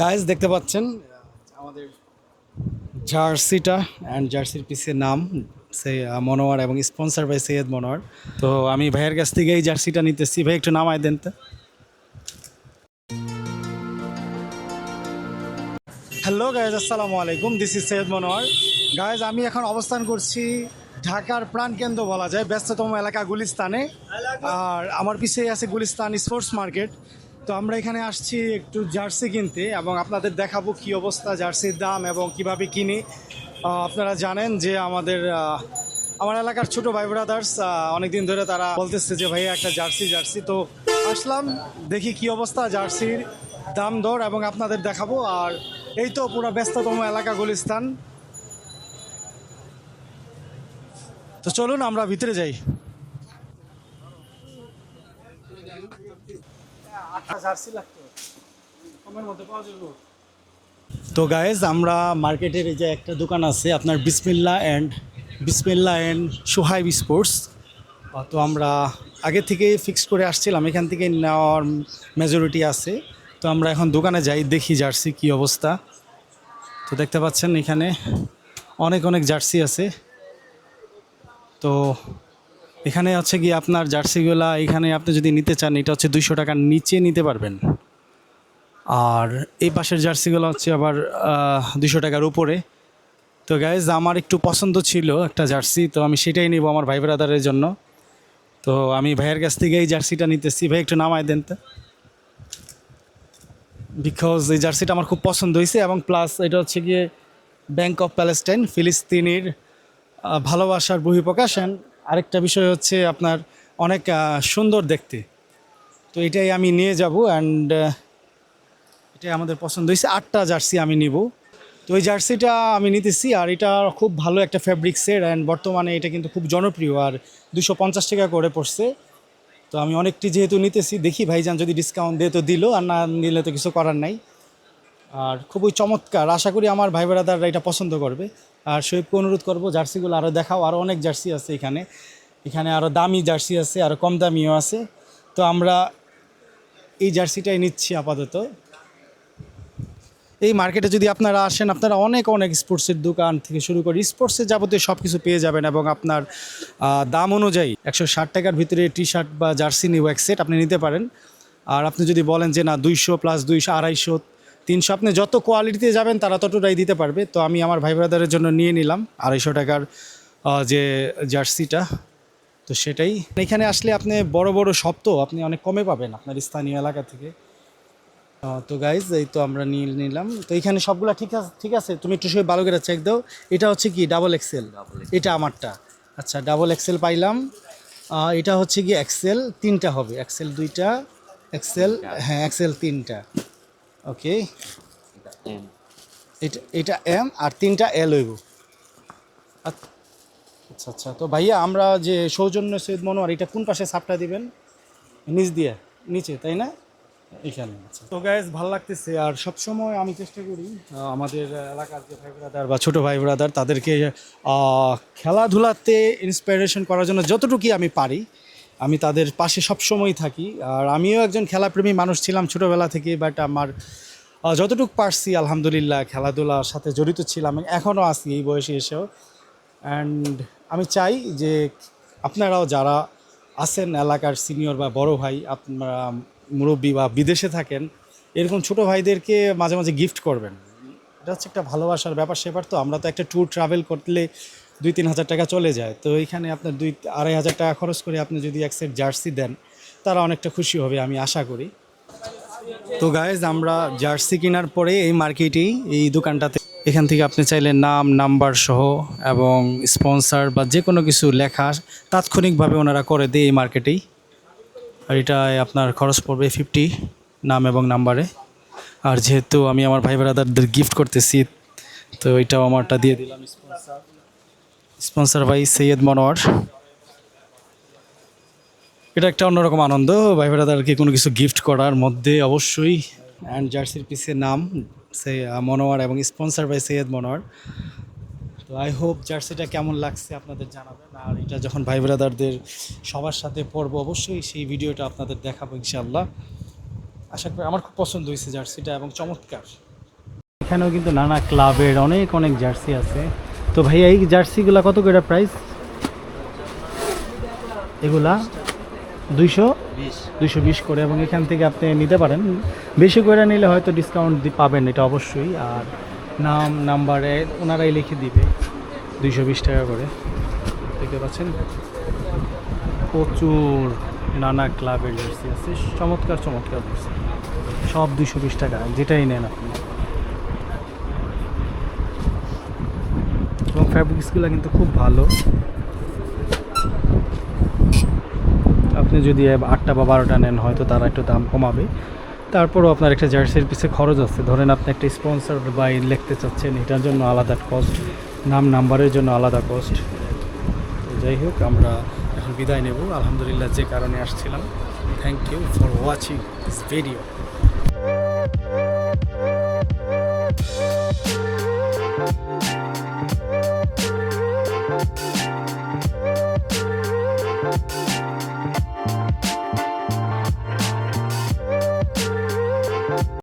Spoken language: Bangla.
গাইজ দেখতে পাচ্ছেন? আমাদের জার্সিটা অ্যান্ড জার্সির পিসের নাম, সে মনোয়ার এবং স্পন্সার বাই সৈয়দ মনোয়ার। তো আমি ভাইয়ের কাছ থেকে এই জার্সিটা নিতেছি। ভাই, একটু নামায় দেন তো। হ্যালো গাইজ আসসালামু আলাইকুম। This is Syed Monowar. Guys আমি এখন অবস্থান করছি ঢাকার প্রাণকেন্দ্র বলা যায়, ব্যস্ততম এলাকা গুলিস্তানে। আর আমার পিছিয়ে আছে গুলিস্তান স্পোর্টস মার্কেট। তো আমরা এখানে আসছি একটু জার্সি কিনতে এবং আপনাদের দেখাবো কি অবস্থা জার্সির দাম এবং কীভাবে কিনি। আপনারা জানেন যে আমাদের আমার এলাকার ছোট ভাই ব্রাদার্স অনেকদিন ধরে তারা বলতেছে যে ভাই একটা জার্সি জার্সি। তো আসলাম, দেখি কি অবস্থা জার্সির দাম, দর এবং আপনাদের দেখাবো। আর এই তো পুরো ব্যস্ততম এলাকা গুলিস্তান। তো চলুন, আমরা ভিতরে যাই। তো গায়েজ আমরা মার্কেটের এই যে একটা দোকান আছে, আপনার বিসমিল্লা and Bismillah and Suhaib sports তো আমরা আগে থেকেই ফিক্স করে আসছিলাম, এখান থেকে নেওয়ার মেজরিটি আছে। তো আমরা এখন দোকানে যাই, দেখি জার্সি কি অবস্থা। তো দেখতে পাচ্ছেন এখানে অনেক অনেক জার্সি আছে। তো এখানে হচ্ছে কি আপনার জার্সিগুলা, এখানে আপনি যদি নিতে চান, এটা হচ্ছে দুইশো টাকার নিচে নিতে পারবেন। আর এই পাশের জার্সিগুলো হচ্ছে আবার দুশো টাকার উপরে। তো গাইজ আমার একটু পছন্দ ছিল একটা জার্সি, তো আমি সেটাই নিব আমার ভাই ব্রাদারের জন্য। তো আমি ভাইয়ের কাছ থেকে এই জার্সিটা নিতেছি। ভাই, একটু নামায় দেন তো। বিকজ এই জার্সিটা আমার খুব পছন্দ হয়েছে এবং প্লাস এটা হচ্ছে গিয়ে ব্যাংক অফ প্যালেস্টাইন ফিলিস্তিনির ভালোবাসার বহিঃপ্রকাশ অ্যান্ড আরেকটা বিষয় হচ্ছে আপনার অনেক সুন্দর দেখতে। তো এটাই আমি নিয়ে যাব অ্যান্ড এটাই আমাদের পছন্দ হয়েছে। আটটা জার্সি আমি নিব। তো ওই জার্সিটা আমি নিতেছি আর এটা খুব ভালো একটা ফ্যাব্রিক্সের অ্যান্ড বর্তমানে এটা কিন্তু খুব জনপ্রিয় আর দুশো পঞ্চাশ টাকা করে পড়ছে। তো আমি অনেকটি যেহেতু নিতেছি, দেখি ভাইজান যদি ডিসকাউন্ট দিয়ে তো দিল, আর না নিলে তো কিছু করার নাই। আর খুবই চমৎকার। আশা করি আমার ভাই ব্রাদাররা এটা পছন্দ করবে। আর শহীদকে অনুরোধ করব জার্সিগুলো আরও দেখাও। আরও অনেক জার্সি আছে এখানে। এখানে আরও দামি জার্সি আছে আরও কম দামিও আছে। তো আমরা এই জার্সিটাই নিচ্ছি আপাতত। এই মার্কেটে যদি আপনারা আসেন, আপনারা অনেক অনেক স্পোর্টসের দোকান থেকে শুরু করে স্পোর্টসের যাবতীয় সব কিছু পেয়ে যাবেন এবং আপনার দাম অনুযায়ী একশো ষাট টাকার ভিতরে টি শার্ট বা জার্সি নিব এক সেট আপনি নিতে পারেন। আর আপনি যদি বলেন যে না দুইশো প্লাস দুইশো, আড়াইশো তিনশো আপনি যত কোয়ালিটিতে যাবেন তারা ততটাই দিতে পারবে। তো আমি আমার ভাই ব্রাদারের জন্য নিয়ে নিলাম আড়াইশো টাকার যে জার্সিটা তো সেটাই। এখানে আসলে আপনি বড় বড় তো আপনি অনেক কমে পাবেন আপনার স্থানীয় এলাকা থেকে। তো গাইজ এই তো আমরা নিয়ে নিলাম। তো এখানে সবগুলো ঠিক আছে ঠিক আছে? তুমি একটু সবাই ভালো করে চেক দাও। এটা হচ্ছে কি? ডাবল এক্সেল এটা আমারটা। আচ্ছা ডাবল এক্সেল পাইলাম। এটা হচ্ছে কি? এক্সেল তিনটা হবে। এক্সেল দুইটা এক্সেল হ্যাঁ এক্সেল তিনটা। ওকে? এটা এটা এম আর তিনটা এল হইব। আচ্ছা আচ্ছা। তো ভাইয়া আমরা যে সৌজন্য সৈয়দ মনোয়ার এটা কোন পাশে সাপটা দিবেন? নিচ দিয়ে নিচে তাই না? এখানে আচ্ছা। তো গ্যাস ভালো লাগতেছে। আর সবসময় আমি চেষ্টা করি আমাদের এলাকার যে ভাই ব্রাদার বা ছোটো ভাই ব্রাদার তাদেরকে খেলাধুলাতে ইন্সপিরেশন করার জন্য যতটুকুই আমি পারি আমি তাদের পাশে সবসময় থাকি। আর আমিও একজন খেলাপ্রেমী মানুষ ছিলাম ছোটোবেলা থেকে বাট আমার যতটুকু পারছি, আলহামদুলিল্লাহ, খেলাধুলার সাথে জড়িত ছিলাম এখনও আছি এই বয়সে এসেও। অ্যান্ড আমি চাই যে আপনারাও যারা আছেন এলাকার সিনিয়র বা বড় ভাই, আপনারা মুরব্বী বা বিদেশে থাকেন, এরকম ছোট ভাইদেরকে মাঝে মাঝে গিফট করবেন। এটা হচ্ছে একটা ভালোবাসার ব্যাপার সেপার তো আমরা তো একটা ট্যুর ট্রাভেল করলে দুই তিন হাজার টাকা চলে যায়। তো এইখানে আপনার দুই আড়াই হাজার টাকা খরচ করে আপনি যদি এক সেট জার্সি দেন, তারা অনেকটা খুশি হবে আমি আশা করি। তো গাইজ আমরা জার্সি কেনার পরে এই মার্কেটেই এই দোকানটাতে এখান থেকে আপনি চাইলে নাম নাম্বার সহ এবং স্পন্সার বা যে কোনো কিছু লেখা তাৎক্ষণিকভাবে ওনারা করে দেয় এই মার্কেটেই আর এটায় আপনার খরচ পড়বে ফিফটি নাম এবং নাম্বারে আর যেহেতু আমি আমার ভাই ব্রাদারদের গিফট করতেছি, তো এটাও আমারটা দিয়ে দিলাম স্পন্সার স্পন্সার ভাই সৈয়দ মনোয়ার। এটা একটা অন্যরকম আনন্দ। ভাই ব্রাদারকে কোনো কিছু গিফট করার মধ্যে অবশ্যই। অ্যান্ড জার্সির পিসের নাম সে মনোয়ার এবং স্পন্সার বাই সৈয়দ মনোয়ার। তো আই হোপ জার্সিটা কেমন লাগছে আপনাদের জানাবেন। আর এটা যখন ভাই ব্রাদারদের সবার সাথে পড়ব অবশ্যই সেই ভিডিওটা আপনাদের দেখাবো ইনশাল্লাহ আশা করি আমার খুব পছন্দ হয়েছে জার্সিটা এবং চমৎকার। এখানেও কিন্তু নানা ক্লাবের অনেক অনেক জার্সি আছে। তো ভাইয়া এই জার্সিগুলা কত করে প্রাইস এগুলা দুইশো দুইশো বিশ করে এবং এখান থেকে আপনি নিতে পারেন। বেশি করে নিলে হয়তো ডিসকাউন্ট পাবেন এটা অবশ্যই। আর নাম নাম্বারে ওনারাই লিখে দিবে দুইশো বিশ টাকা করে। দেখতে পাচ্ছেন? প্রচুর নানা ক্লাবের জার্সি আছে। চমৎকার চমৎকার জার্সি সব দুইশো বিশ টাকা যেটাই নেন আপনি। এবং ফ্যাব্রিক্সগুলো কিন্তু খুব ভালো। আপনি যদি আটটা বা বারোটা নেন, হয়তো তারা একটু দাম কমাবে। তারপরও আপনার একটা জার্সির পিছিয়ে খরচ আছে। ধরেন আপনি একটা স্পন্সর বা লিখতে চাচ্ছেন, এটার জন্য আলাদা কস্ট নাম নাম্বারের জন্য আলাদা কস্ট যাই হোক, আমরা এখন বিদায় নেব। আলহামদুলিল্লাহ, যে কারণে আসছিলাম। Thank you for watching this video